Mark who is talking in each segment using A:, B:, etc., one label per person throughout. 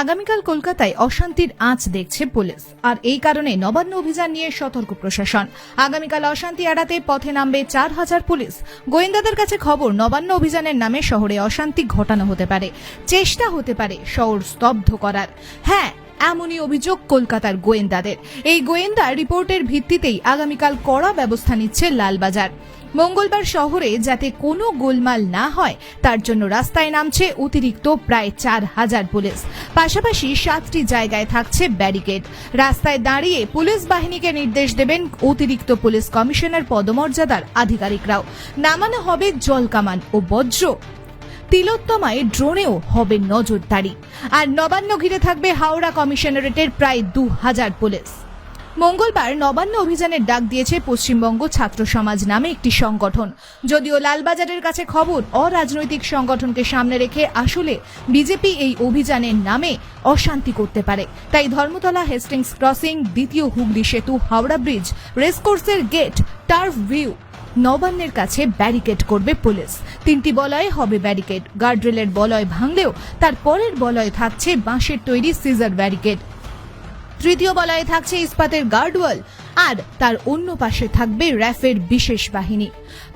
A: আগামীকাল কলকাতায় অশান্তির আঁচ দেখছে পুলিশ। আর এই কারণে নবান্ন অভিযান নিয়ে সতর্ক প্রশাসন। আগামীকাল অশান্তি এড়াতে পথে নামবে চার হাজার পুলিশ। গোয়েন্দাদের কাছে খবর, নবান্ন অভিযানের নামে শহরে অশান্তি ঘটানো হতে পারে। চেষ্টা হতে পারে শহর স্তব্ধ করার। হ্যাঁ এমনই অভিযোগ কলকাতার গোয়েন্দাদের। এই গোয়েন্দা রিপোর্টের ভিত্তিতেই আগামীকাল কড়া ব্যবস্থা নিচ্ছে লালবাজার। মঙ্গলবার শহরে যাতে কোনো গোলমাল না হয়, তার জন্য রাস্তায় নামছে অতিরিক্ত প্রায় চার হাজার পুলিশ। পাশাপাশি সাতটি জায়গায় থাকছে ব্যারিকেড। রাস্তায় দাঁড়িয়ে পুলিশ বাহিনীকে নির্দেশ দেবেন অতিরিক্ত পুলিশ কমিশনার পদমর্যাদার আধিকারিকরাও। নামানো হবে জলকামান ও বজ্র। তিলোত্তমায় ড্রোনেও হবে নজরদারি। আর নবান্ন ঘিরে থাকবে হাওড়া কমিশনারেটের প্রায় দু হাজার পুলিশ। মঙ্গলবার নবান্ন অভিযানের ডাক দিয়েছে পশ্চিমবঙ্গ ছাত্র সমাজ নামে একটি সংগঠন। যদিও লালবাজারের কাছে খবর, অরাজনৈতিক সংগঠনকে সামনে রেখে আসলে বিজেপি এই অভিযানের নামে অশান্তি করতে পারে। তাই ধর্মতলা হেস্টিংস ক্রসিং, দ্বিতীয় হুগলি সেতু, হাওড়া ব্রিজ রেসকোর্সের গেট, টার্ফ ভিউ, নবান্নের কাছে ব্যারিকেড করবে পুলিশ। তিনটি বলয়ে হবে ব্যারিকেড। গার্ডরেলের বলয় ভাঙলেও তার পরের বলয় থাকছে বাঁশের তৈরি সিজার ব্যারিকেড। তৃতীয় বলয়ে থাকছে ইস্পাতের গার্ডওয়াল, আর তার অন্য পাশে থাকবে র্যাফের বিশেষ বাহিনী।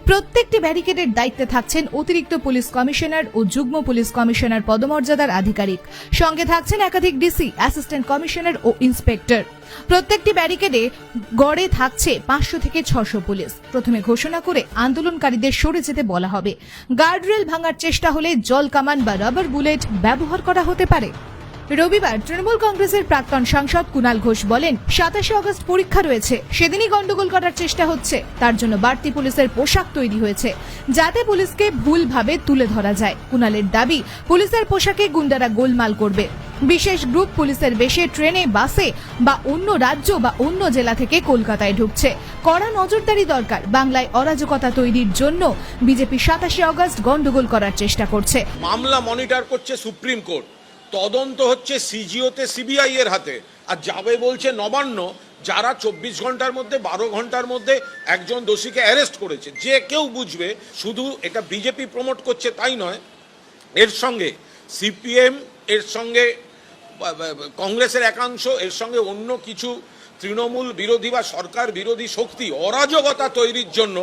A: প্রত্যেকটি ব্যারিকেডের দায়িত্বে থাকছেন অতিরিক্ত পুলিশ কমিশনার ও যুগ্ম পুলিশ কমিশনার পদমর্যাদার আধিকারিক। সঙ্গে থাকছেন একাধিক ডিসি, অ্যাসিস্ট্যান্ট কমিশনার ও ইন্সপেক্টর। প্রত্যেকটি ব্যারিকেডে গড়ে থাকছে পাঁচশো থেকে ছশো পুলিশ। প্রথমে ঘোষণা করে আন্দোলনকারীদের সরে যেতে বলা হবে। গার্ডরেল ভাঙার চেষ্টা হলে জল, কামান বা রাবার বুলেট ব্যবহার করা হতে পারে। রবিবার তৃণমূল কংগ্রেসের প্রাক্তন সাংসদ কুণাল ঘোষ বলেন, সাতাশে অগস্ট পরীক্ষা রয়েছে, সেদিনই গন্ডগোল করার চেষ্টা হচ্ছে, তার জন্য বাড়তি পুলিশের পোশাক তৈরি হয়েছে, যাতে পুলিশকে ভুলভাবে তুলে ধরা যায়। কুণালের দাবি, পুলিশের পোশাকে গুন্ডারা গোলমাল করবে। বিশেষ গ্রুপ পুলিশের বেশে ট্রেনে, বাসে বা অন্য রাজ্য বা অন্য জেলা থেকে কলকাতায় ঢুকছে। কড়া নজরদারি দরকার, বাংলায় অরাজকতা তৈরির জন্য বিজেপি সাতাশে অগস্ট গন্ডগোল করার চেষ্টা করছে।
B: মামলা মনিটর করছে সুপ্রিম কোর্ট। তদন্ত হচ্ছে সিজিওতে সিবিআই এর হাতে। আর যাবে বলছে নবান্ন, যারা চব্বিশ ঘণ্টার মধ্যে, বারো ঘণ্টার মধ্যে একজন দোষীকে অ্যারেস্ট করেছে। যে কেউ বুঝবে, শুধু এটা বিজেপি প্রমোট করছে তাই নয়, এর সঙ্গে সিপিএম, এর সঙ্গে কংগ্রেসের একাংশ, এর সঙ্গে অন্য কিছু তৃণমূল বিরোধী বা সরকার বিরোধী শক্তি অরাজকতা তৈরির জন্য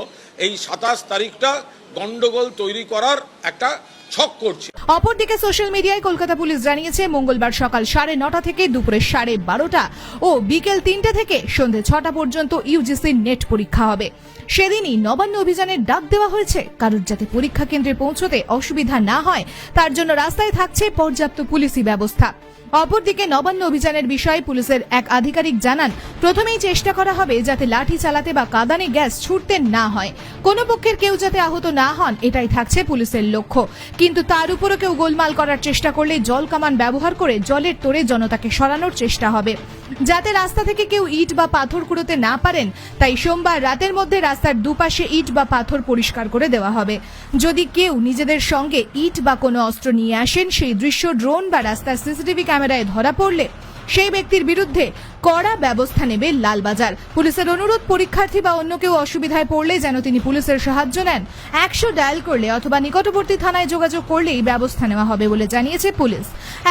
B: এই সাতাশ তারিখটা গণ্ডগোল তৈরি করার একটা ছক করছে।
A: অপরদিকে সোশ্যাল মিডিয়ায় কলকাতা পুলিশ জানিয়েছে, মঙ্গলবার সকাল সাড়ে নটা থেকে দুপুরে সাড়ে বারোটা ও বিকেল তিনটে থেকে সন্ধে ছটা পর্যন্ত ইউজিসি নেট পরীক্ষা হবে। সেদিনই নবান্ন অভিযানের ডাক দেওয়া হয়েছে। কারোর যাতে পরীক্ষা কেন্দ্রে পৌঁছতে অসুবিধা না হয়, তার জন্য রাস্তায় থাকছে পর্যাপ্ত পুলিশি ব্যবস্থা। অপরদিকে নবান্ন অভিযানের বিষয়ে পুলিশের এক আধিকারিক জানান, প্রথমেই চেষ্টা করা হবে যাতে লাঠি চালাতে বা কাদানে গ্যাস ছুটতে না হয়। কোনো পক্ষের কেউ যাতে আহত না হন, এটাই থাকছে পুলিশের লক্ষ্য। কিন্তু তার উপরও কেউ গোলমাল করার চেষ্টা করলে জল কামান ব্যবহার করে জলের তোড়ে জনতাকে সরানোর চেষ্টা হবে। যাতে রাস্তা থেকে কেউ ইট বা পাথর কুড়োতে না পারেন, তাই সোমবার রাতের মধ্যে রাস্তার দুপাশে ইট বা পাথর পরিষ্কার করে দেওয়া হবে। যদি কেউ নিজেদের সঙ্গে ইট বা কোনো অস্ত্র নিয়ে আসেন, সেই দৃশ্য ড্রোন বা রাস্তার সিসিটিভি ক্যামেরায় ধরা পড়লে সেই ব্যক্তির বিরুদ্ধে কড়া ব্যবস্থা নেবে লালবাজার। পুলিশের অনুরোধ, পরীক্ষার্থী বা অন্য কেউ অসুবিধায় পড়লে যেন তিনি পুলিশের সাহায্য নেন। একশো ডায়াল করলে অথবা নিকটবর্তী থানায় যোগাযোগ করলেই ব্যবস্থা নেওয়া হবে বলে জানিয়েছে পুলিশ।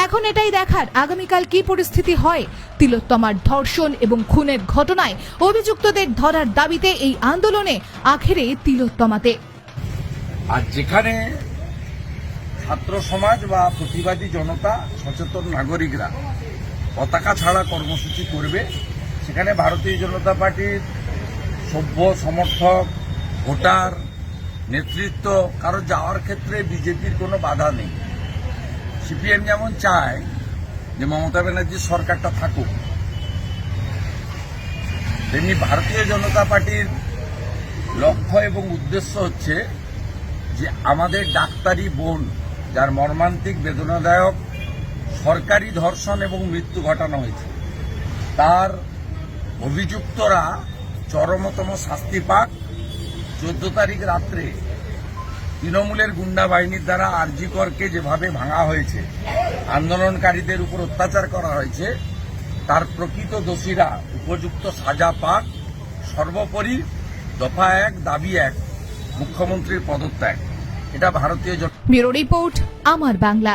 A: এখন এটাই দেখার আগামীকাল কি পরিস্থিতি হয় তিলোত্তমার ধর্ষণ এবং খুনের ঘটনায় অভিযুক্তদের ধরার দাবিতে এই আন্দোলনে আখেরে তিলোত্তমাতে।
C: আর যেখানে ছাত্র সমাজ বা প্রতিবাদী জনতা, সচেতন নাগরিকরা পতাকা ছাড়া কর্মসূচি করবে। সেখানে ভারতীয় জনতা পার্টির সভ্য সমর্থক, ভোটার, নেতৃত্ব, কারও যাওয়ার ক্ষেত্রে বিজেপির কোনো বাধা নেই। সিপিএম যেমন চায় যে মমতা ব্যানার্জির সরকারটা থাকুক, তেমনি ভারতীয় জনতা পার্টির লক্ষ্য এবং উদ্দেশ্য হচ্ছে যে আমাদের ডাক্তারি বোন, যার মর্মান্তিক বেদনাদায়ক সরকারি ধর্ষণ এবং মৃত্যু ঘটানো হয়েছে। তার অভিযুক্তরা চরমতম শাস্তি পাক। চোদ্দ তারিখ রাত্রে তৃণমূলের গুন্ডা বাহিনীর দ্বারা আরজিকরকে যেভাবে ভাঙা হয়েছে, আন্দোলনকারীদের উপর অত্যাচার করা হয়েছে, তার প্রকৃত দোষীরা উপযুক্ত সাজা পাক। সর্বোপরি দফা এক, দাবি এক, মুখ্যমন্ত্রীর পদত্যাগ। এটা ভারতীয়
A: ব্যুরো রিপোর্ট, আমার বাংলা।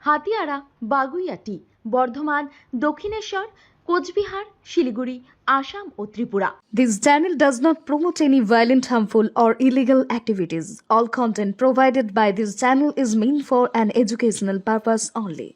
D: হাতিয়াড়া বাগুইয়াটি বর্ধমান দক্ষিণেশ্বর কোচবিহার শিলিগুড়ি আসাম ও Tripura
E: This channel does not promote any violent, harmful, or illegal activities. All content provided by this channel is meant for an educational purpose only.